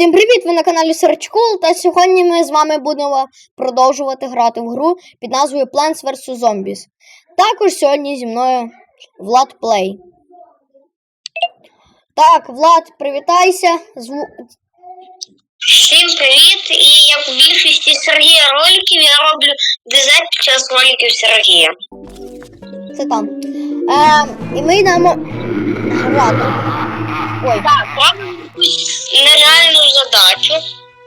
Всім привіт! Ви на каналі Серчкул, та сьогодні ми з вами будемо продовжувати грати в гру під назвою Plants vs. Zombies. Також сьогодні зі мною Влад Плей. Так, Влад, привітайся. Зву... Всім привіт! І як у більшості Сергія роликів я роблю дизайн під час роликів Сергія. Це там. Е, і ми йдемо грати. Ой, Так, нереальну задачу.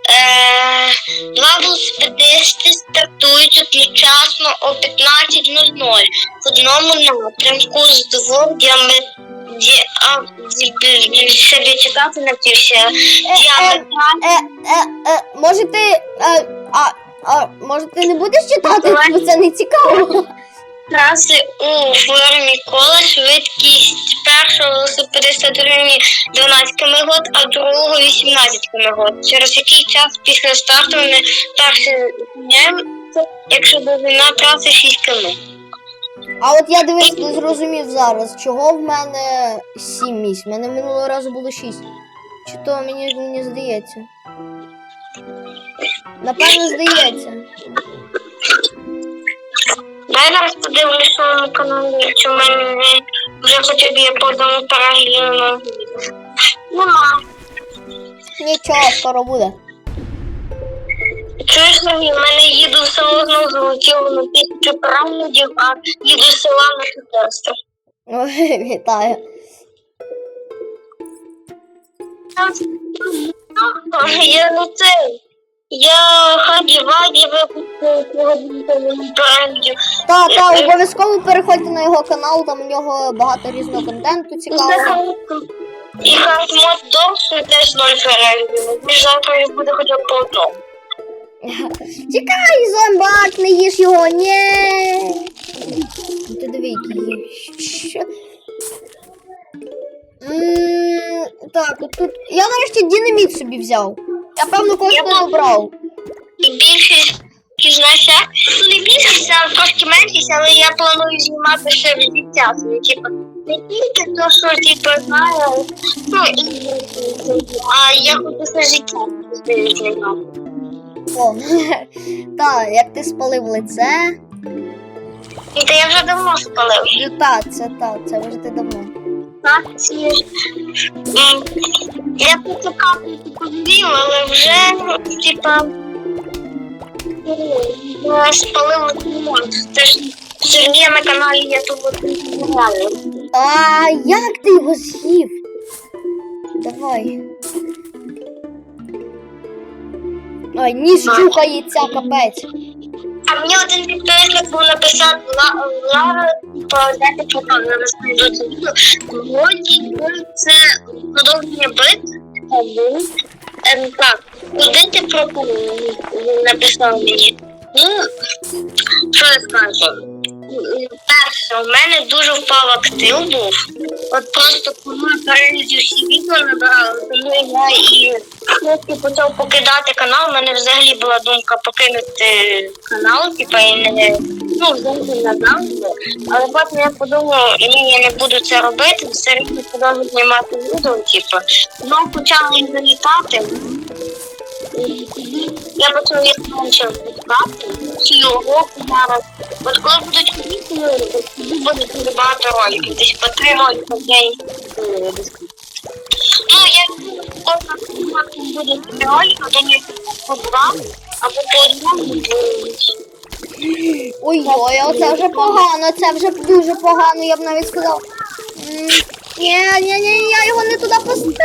Е, два велосипедисти стартують одночасно о 15.00 в одному напрямку з двох діаме... ді... а, ді... ді- щоб чекати на ці всі діаметральні е, е, е, може ти. Е, а, а, може ти не будеш читати, бо це не цікаво. Траси у формі кола швидкість першого велосипедиста дорівнює 12 км, а другого 18 км. Через який час після старту вони перші зупиняються, якщо довжина траси 6 км. А от я дивись, не зрозумів зараз, чого в мене 7 місць. В мене минулого разу було 6. Чи то мені, мені здається? Напевно, здається. Дай зараз подивлюся що на каналі, чи в мене вже хоча б є по одному перегляду. Нема. Нічого, скоро буде. Чуєш, в мене їду в село знову залетіло на тисячу переглядів, а їду з села на 400. Ой, вітаю. Я ну це. Я хаді ваді випустив переглядів. Та, та, обов'язково переходьте на його канал, там у нього багато різного контенту цікавого. І хартмод довше теж ноль переглядів. Між завтра буде хоча б по одному. Тікай, зомбак, не їж його, ні. Ти диви, який є. Так, тут. Я нарешті динаміт собі взяв. Я певно когось Я не добрав. І більшість як? ну не більшість, а трошки меншість, але я планую знімати ще життя. Ну, типу, не тільки то, що типу, знаю, ну і а я хочу ще життя знімати. О, так, як ти спалив лице. І то я вже давно спалив. Ну, та, це та, це вже ти давно. Так, ці я почекав повів, але вже типа спалив лимон. Це ж Сергія на каналі я тут не знаю. А як ти його з'їв? Давай. Ой, ніс чухається, капець. А мені один підписник був написав Ла- Лара, типу, де на. Вроді би це продовження бит. Ем, так, куди ти пропонуєш? Написав мені. Ну, що я скажу? Перше, у мене дуже впав актив був. От просто коли я переглядів всі відео набирала, тому я і хлопці почав покидати канал. У мене взагалі була думка покинути канал, типа і не ну взагалі назавжди. Але потім я подумала, ні, я не буду це робити, все рівно продовжу знімати відео, типу. Знову почала їх залітати. Я почала їх менше випускати. Цілого зараз. От коли будуть канікули, буде дуже багато роликів. Десь по три ролики в день. Ну, я кожна буде три ролики, думаю, по два, або по одному будуть. Ой, ой, оце вже погано, це вже дуже погано, я б навіть сказав. Ні, ні, ні, я його не туди поставив.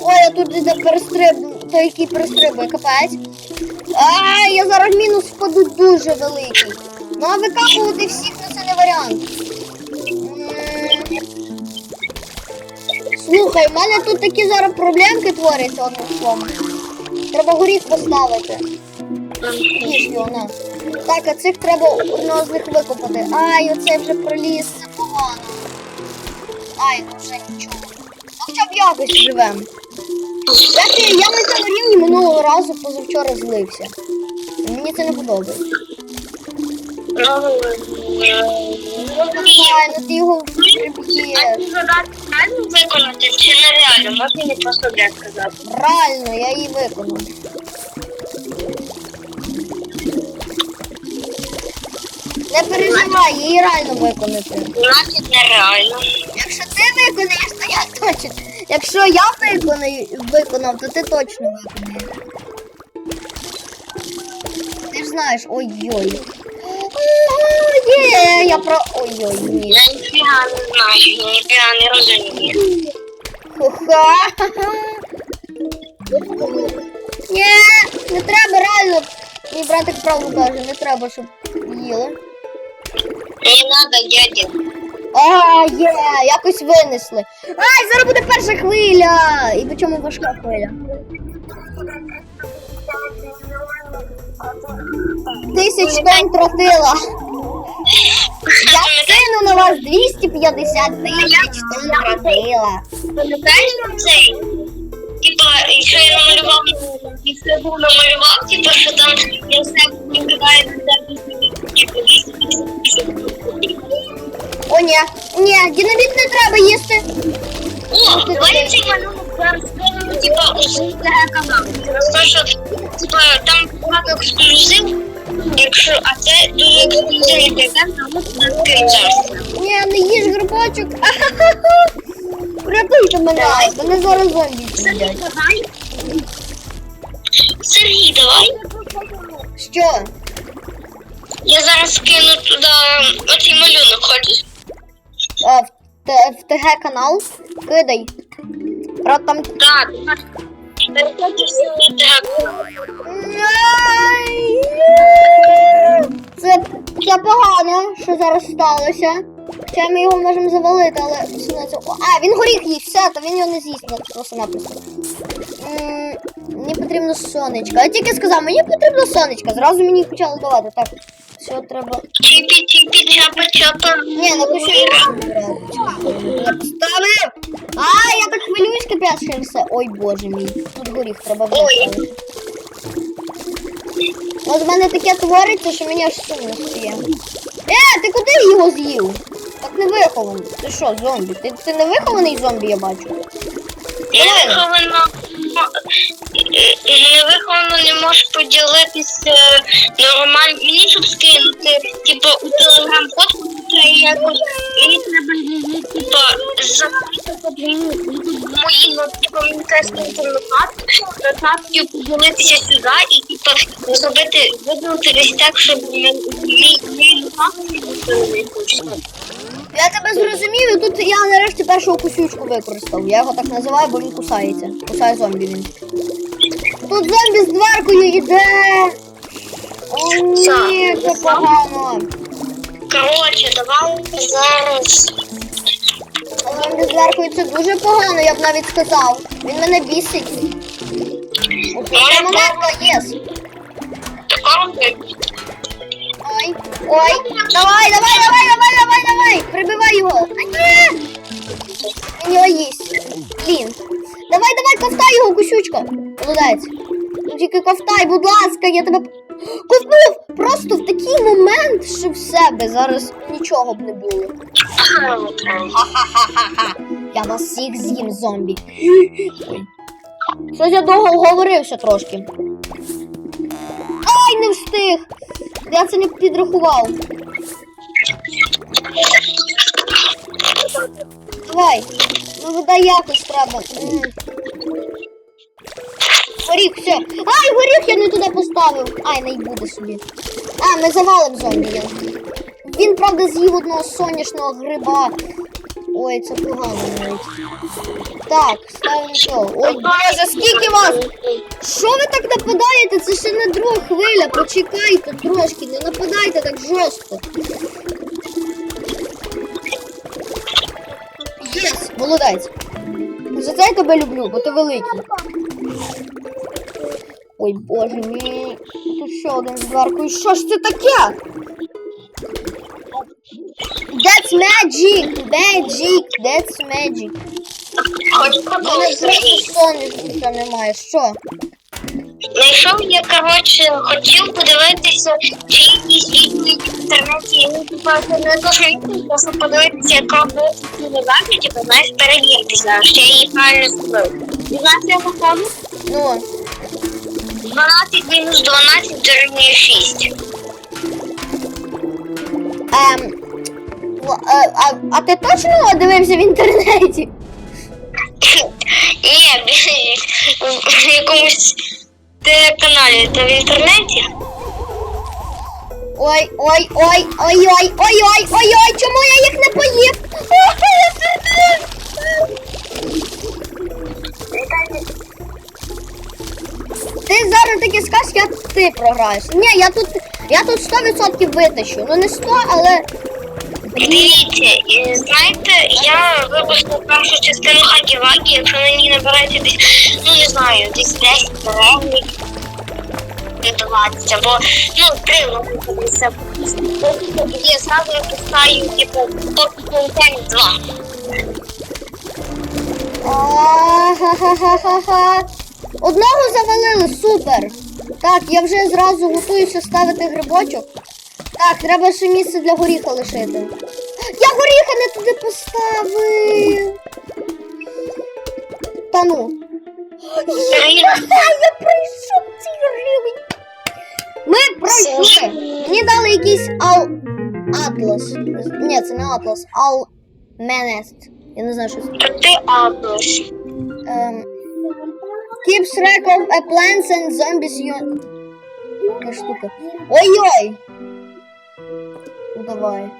Ой, я тут де перестриб, той який перестрибує, капець. Ай, я зараз мінус впаду дуже великий. Ну а викапувати всіх, ну це не варіант. Слухай, в мене тут такі зараз проблемки творяться одним словом. Треба горіх поставити. Їж. Так, а цих треба одного з них викопати. Ай, оце вже проліз, це погано. Ай, ну вже нічого. Ну хоча б якось живем. Знаєте, я на цьому рівні минулого разу позавчора злився. Мені це не подобається. Ну. Ай, ти його приб'єш. виконати чи нереально? Можна мені просто сказати. Реально, я її виконав. Не переживай, її реально виконати. Значить нереально. Якщо ти виконаєш, то я точно. Якщо я виконаю, виконав, то ти точно виконаєш. Ти ж знаєш, ой-ой. Є, я про. Ой-ой, ні. Я ніфіга не знаю, я ніфіга не розумію. Ха-ха. Ні, не треба реально. Мій братик правду каже, не треба, щоб їли. Не надо, дядя. А, є, якось винесли. Ай, зараз буде перша хвиля. І причому важка хвиля. Тисяч тонн тротила. Я кину на вас 250 тисяч тонн тротила. Пам'ятаєш про цей? Типа, що я намалював, і це був намалював, типа, що там я все на типу, О, ні, ні, динаміт не треба їсти. О, малюнок зараз типа, у канал. Типа, там багато ексклюзив, якщо, а це дуже ексклюзивний контент, тому скрінчався. Ні, не їж грибочок. Рятуйте мене, мене зараз зомбі. Сергій, давай. Що? Я зараз скину туди оцей малюнок, хочеш? В, Т- в ТГ канал? Кидай. Правда, там Так, переходиш на так. Ай! Це, це погано, що зараз сталося. Хоча ми його можемо завалити, але все одно це. А, він горіх їсть, все, то він його не з'їсть на- просто-напросто. М, Мені потрібно сонечко. Я тільки сказав, мені потрібно сонечко. Зразу мені почали давати. Так, все треба. Чіпі, чіпі, чапа, чапа. Ні, напиши. Я поставив. А, я так хвилююсь, капець ще все. Ой, боже мій. Тут горіх треба виставити. От в мене таке твориться, що мені аж сумно стає. Е, ти куди його з'їв? Так не вихований. Ти що, зомбі? Ти, ти не вихований зомбі, я бачу. Невиховано, невиховано не можеш поділитися нормально. Мені щоб скинути, типу, у телеграм треба якось, мені треба її, типу, закрити мої комунікаційні нотатки, поділитися сюди і, типу, зробити, виділити десь так, щоб мій нотатки не. Я тебе зрозумів, тут я нарешті першого кусючку використав. Я його так називаю, бо він кусається. Кусає зомбі він. Тут зомбі з дверкою іде. О, ні, це погано. Коротше, давай зараз. Зомбі з дверкою це дуже погано, я б навіть сказав. Він мене бісить. Оце монетка, єс. Ой, ой, давай, давай, давай, давай, давай, давай, прибивай його. Він його їсть. Блін. Давай, давай, ковтай його, кусючка. Ну тільки ковтай, будь ласка, я тебе ковтнув просто в такий момент, що в себе зараз нічого б не було. Ха-ха-ха-ха. Я вас всіх з'їм зомбі. Ой. Щось я довго говорився трошки. Ай, не встиг! Я це не підрахував. Давай. Ну вода якось треба. Горіх, все. Ай, горіх я не туди поставив. Ай, не буде собі. А, ми завалим зомбі. Він, правда, з'їв одного сонячного гриба. Ой, це погано навіть. Так, ставимо то. Ой, боже, скільки вас? Що ви так нападаєте? Це ще не друга хвиля. Почекайте трошки, не нападайте так жорстко. Єс, молодець. За це я тебе люблю, бо ти великий. Ой, боже мій. Тут ще один з дверкою. Що ж це таке? That's magic! Magic! That's magic! Хоч мене просто немає. Що? Знайшов я, коротше, хотів подивитися, чи якісь відповіді в інтернеті. Типа, це не то, що відповідь, просто подивитися, яка була дата, типу, знаєш, перевіритися, що я її правильно зробив. І знаєш, я походу? Ну, 12 мінус 12 дорівнює 6. ем, а, а, а ти точно дивився в інтернеті? Ні, в якомусь телеканалі, та в інтернеті. Ой, ой, ой, ой, ой, ой, ой, ой, ой, чому я їх не поїв? Ти зараз таки скажеш, як ти програєш. Ні, я тут, я тут 100% витащу. Ну не 100, але Дивіться, знаєте, я випустив першу частину хакі-вакі, якщо на ній набирається десь, ну не знаю, десь 10 переглядів, не 20, або ну 3 випуститься. Тоді я зразу випускаю, типу, топ контент 2. Ха-ха-ха-ха-ха. Одного завалили, супер. Так, я вже зразу готуюся ставити грибочок. Так, треба ще місце для горіха лишити. Я горіха не туди поставив. Та ну. Єха, я пройшов цей рівень. Ми пройшли. Мені дали якийсь ал... Атлас. Ні, це не Атлас, Ал Менест. Я не знаю, що це. То ти аплиш. Um, keeps track of a plants and zombies you... Штука. Ой-ой! Давай.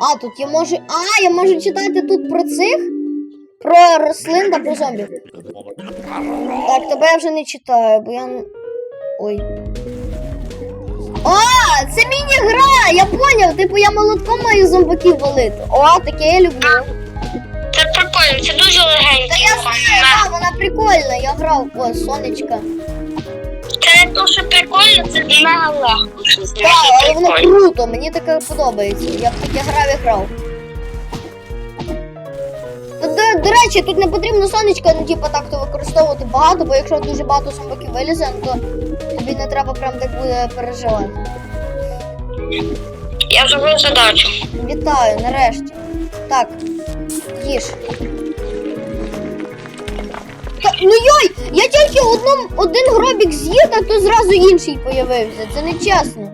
А, тут я можу. А, я можу читати тут про цих? Про рослин та про зомбі. Так, тебе я вже не читаю, бо я. Ой. А, це міні-гра! Я поняв, типу я молотком маю зомбаків валити. О, таке я люблю. Це прикольно, це дуже легенько. Та я знаю, да, вона прикольна, я грав, о, сонечка. Що прикольно, це мега легко. що з Так, але воно прикольно. круто, мені таке подобається. Я б таке грав і грав. До, до речі, тут не потрібно сонечка, ну типу так то використовувати багато, бо якщо дуже багато зомбаків вилізе, ну, то тобі не треба прям так буде переживати. Я зробив задачу. Вітаю, нарешті. Так, їж. Та, ну йой, я тільки одному, один гробік з'їв, а то зразу інший появився. Це не чесно.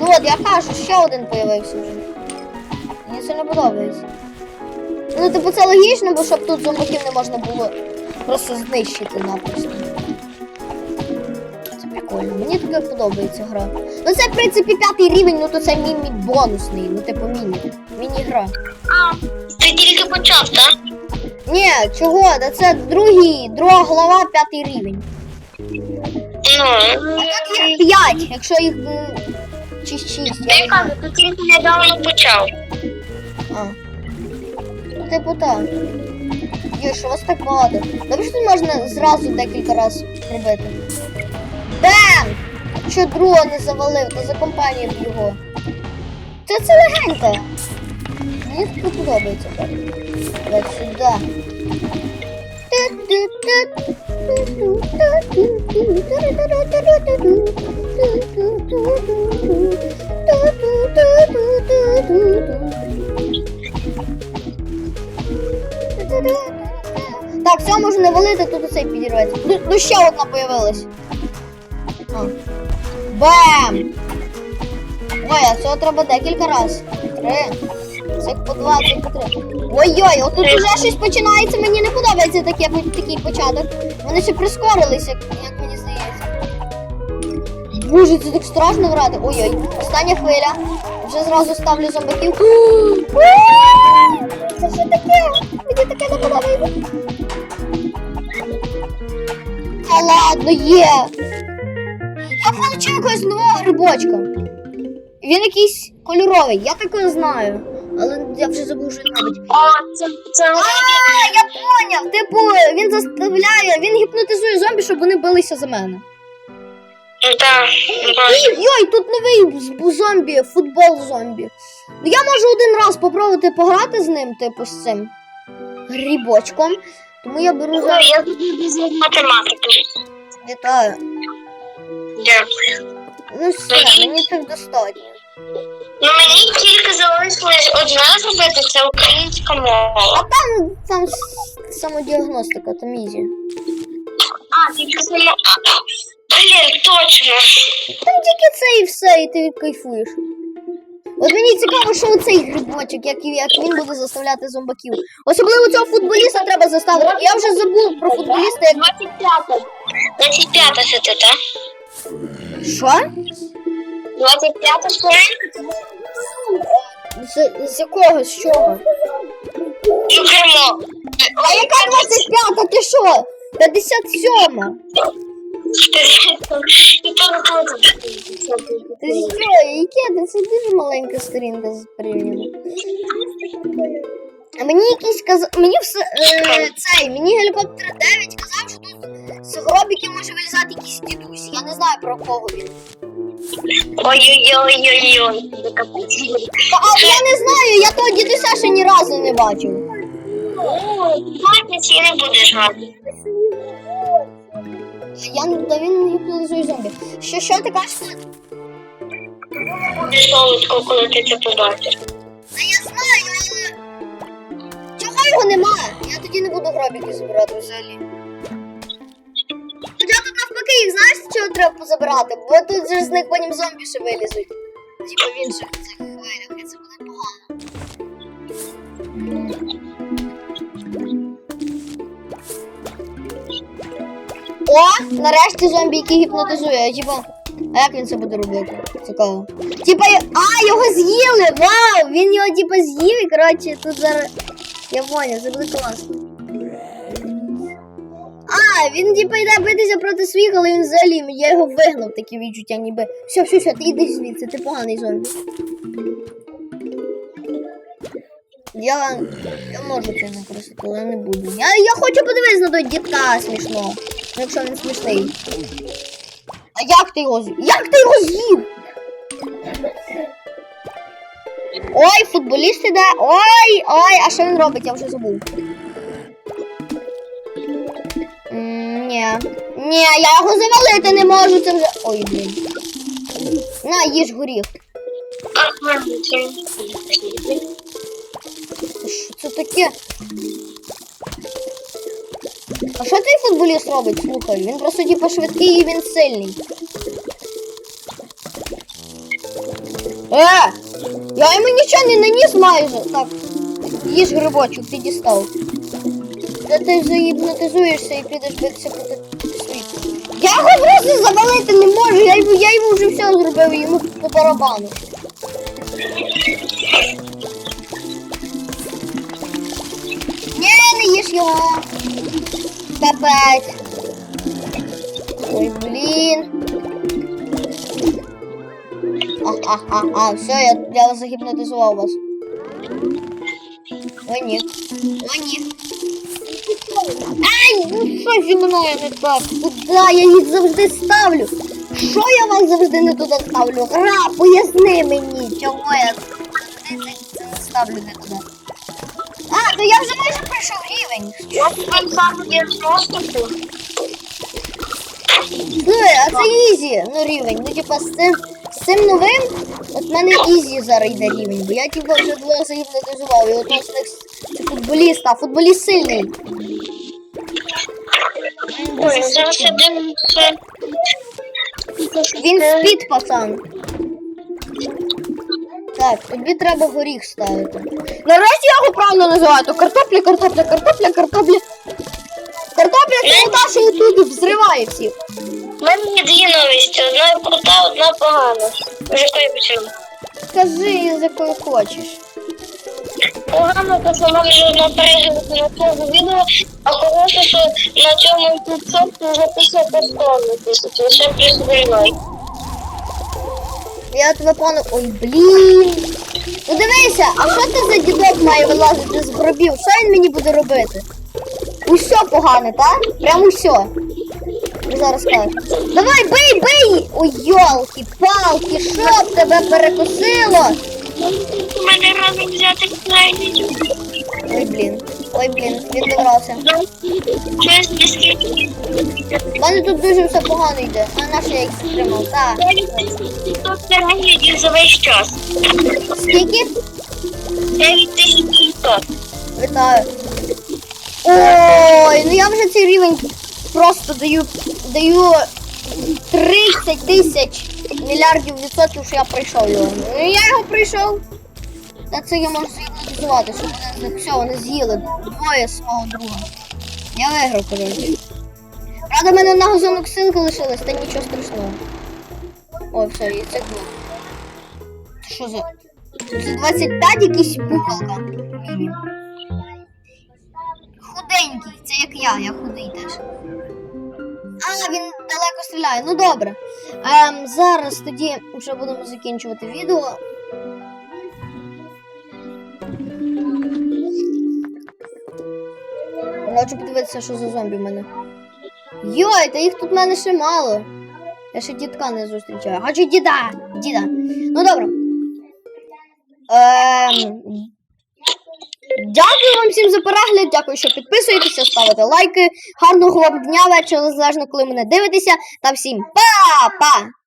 Ну от, я кажу, ще один появився вже. Мені це не подобається. Ну, типу, це логічно, бо щоб тут зомбаків не можна було просто знищити напросто. Прикольно, мені таке подобається гра. Ну це, в принципі, п'ятий рівень, ну то це міні-бонусний, ну типу міні. Міні-гра. А, ти тільки почав, так? Ні, чого? Та це другий, друга глава, п'ятий рівень. Ну, А тут їх п'ять, якщо їх м, чи шість. Не кажу, ти тільки недавно почав. А. Ну, типу так. Є, що вас так багато. Добре, що тут можна зразу декілька разів робити. Бем! Що не завалив, то за компанію його. Це це легенько. Мені таке подобається так. Так, сюди. Так, все можна валити, тут оцей підірветься. Ну, ну ще одна появилась. А. Бем! Ой, а цього треба декілька разів. Три. Це по два, це по три. Ой-ой, отут уже щось починається, мені не подобається таке, такий початок. Вони ще прискорилися, як мені здається. Боже, це так страшно грати. Ой-ой, остання хвиля. Вже зразу ставлю зомбаків. Це що таке? Мені таке не подобається. Та ладно, є. Я получив якогось нового грибочка. Він якийсь кольоровий, я таке знаю. Але я вже забув, що робить. О, це, це А, я поняв. Типу, він заставляє, він гіпнотизує зомбі, щоб вони билися за мене. Ну так, Йой, тут новий з- зомбі, футбол зомбі. Ну я можу один раз попробувати пограти з ним, типу, з цим грибочком. Тому я беру Ну, за я без математики. Вітаю. Дякую. Ну все, мені так достатньо. Ну мені тільки залишилось одне зробити, це українська А мова. там, там с- самодіагностика, там ізі. А, тільки сама. Блін, точно. Там тільки це і все, і ти кайфуєш. От мені цікаво, що оцей грибочок, як, як він буде заставляти зомбаків. Особливо цього футболіста треба заставити. Я вже забув про футболіста, як 25. 25 це так? Що? 25 хвилин? З, з якого? З чого? Чукремо. А яка 25? Ти що? 57. І. Ти що, яке? Це дуже маленька сторінка з порівняно. А мені якийсь сказав, мені все е, цей, мені гелікоптер 9 казав, що тут з гробіків може вилізати якийсь дідусь. Я не знаю про кого він. Ой-ой-ой-ой-ой. А я не знаю, я того дідуся ще ні разу не бачив. Матіць і не будеш грати. Я не- він не гіпнотизує зомбі. Що, що ти кажеш? Буде солодко, коли ти це побачиш. Та я знаю, його немає? Я тоді не буду гробіки забирати взагалі. Хоча тут навпаки, їх знаєш, чого треба позабирати? Бо тут же з них потім зомбі ще вилізуть. Типа в інших цих хвилях, і це буде погано. О, нарешті зомбі, який гіпнотизує. Типа, а як він це буде робити? Цікаво. Типа, а, його з'їли! Вау! Він його типа з'їв і коротше тут зараз. Я поняв, це буде класно. А, він типа йде битися проти своїх, але він взагалі я його вигнав такі відчуття, ніби. Все, все, все, ти йди звідси, ти поганий зомбі. Я, я можу це використати, але не буду. Я, я хочу подивитися на той дітка смішного. Ну, Якщо він смішний. А як ти його з'їв? Як ти його з'їв? Ой, футболіст іде. Ой, ой, а що він робить? Я вже забув. Ні. Ні, я його завалити не можу. Це вже. Ой, блін. На, їж горіх. Що це таке? А що цей футболіст робить? Слухай, він просто типу швидкий і він сильний. Е! Я йому нічого не наніс майже. Так, їж грибочок, ти дістав. Та ти загіпнотизуєшся і підеш битися проти світу. Я його просто завалити не можу, я йому, я йому вже все зробив, йому по барабану. Ні, не їж його. Капець. Ой, блін. А, а, а, все, я, я загіпнотизував вас. Ой, ні. Ой, ні. Ай, ну що зі мною не так? Куди я їх завжди ставлю? Що я вас завжди не туди ставлю? Гра, поясни мені, чого я завжди це ставлю не туди. А, то я вже майже пройшов рівень. Слухай, а це ізі, ну рівень. Ну типа з цим з цим новим, от мене ізі зараз йде рівень, бо я типа вже двох загіпнотизував. І з них це футболіст, а футболіст сильний. Ой, зараз я дивлюся. Він спід, пацан. Так, тобі треба горіх ставити. Нарешті я його правильно називаю. То картопля, картопля, картопля, картопля. Картопля це та, що тут взриває всіх. У мене є дві новості. Одна крута, одна погана. Вже кої почали. Скажи, з якою хочеш. Погано, то що нам вже перегляд на цього відео, а хороше, що на цьому підсотку вже після постійно тисячі, ще плюс гривень. Я тебе пану. Ой, блін. Ну дивися, а що це за дідок має вилазити з гробів? Що він мені буде робити? Усьо погане, так? Прям усьо. Зараз скажеш. Давай, бий, бий! Ой, йолки, палки, що б тебе перекусило? У мене разом взяти клейні. Ой, блін. Ой, блін, він добрався. Через? У мене тут дуже все погано йде. А наш я їх стримав. Так. 9500 переглядів за весь час. Скільки? 9500. Вітаю. Ой, ну я вже цей рівень просто даю, даю 30 тисяч мільярдів відсотків, що я пройшов його. Ну, Я його пройшов. Та це я можу згіднотизувати, що мене все, вони з'їли двоє свого друга. Я виграв, коротше. Правда, в мене одного зоноксинка лишилась, та нічого страшного. Ой, все, і це було. Що за. Це 25 якийсь пукалка. Худенький, це як я, я худий теж. А, він далеко стріляє. Ну добре. Ем, зараз тоді вже будемо закінчувати відео. Хочу подивитися, що за зомбі в мене. Йой, та їх тут в мене ще мало. Я ще дідка не зустрічаю. Хочу діда. Діда. Ну добре. Ем, Дякую вам всім за перегляд. Дякую, що підписуєтеся, ставите лайки. Гарного вам дня, вечора, залежно коли мене дивитеся. Та всім па-па!